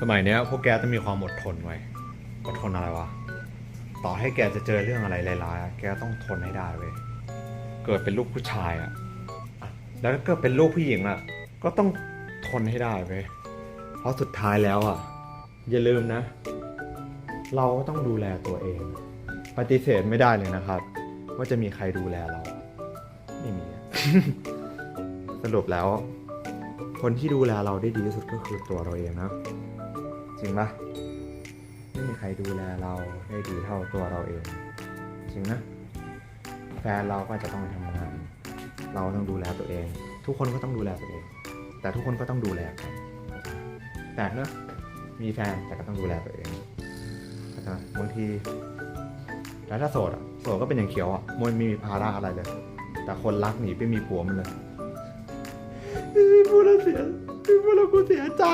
สมัยเนี้ยพวกแกต้องมีความอดทนไว้อดทนอะไรวะ ต่อให้แกจะเจอเรื่องอะไรร้ายๆอะแกต้องทนให้ได้เว้ย เกิดเป็นลูกผู้ชายอะอะแล้วถ้าเกิดเป็นลูกผู้หญิงอะก็ต้องทนให้ได้เว้ย เพราะสุดท้ายแล้วอะอย่าลืมนะ เราก็ต้องดูแลตัวเอง ปฏิเสธไม่ได้เลยนะครับ ว่าจะมีใครดูแลเรา ไม่มีอะ สรุปแล้ว คนที่ดูแลเราได้ดีที่สุดก็คือตัวเราเองนะ จริงปะไม่มีใครดูแลเราได้ดีเท่าตัวเราเอง จริงนะแฟนเราก็จะต้องทำงาน เราต้องดูแลตัวเอง ทุกคนก็ต้องดูแลตัวเอง แต่ทุกคนก็ต้องดูแลกันแปลกเนอะมีแฟนแต่ก็ต้องดูแลตัวเองเข้าใจไหมบางทีแล้วถ้าโสดอะโสดก็เป็นอย่างเขียวอะมันไม่มีภาระอะไรเลย แต่คนรักหนีไปมีผัวมันเลยพูดแล้วเสียพูดแล้วกูเสียใจ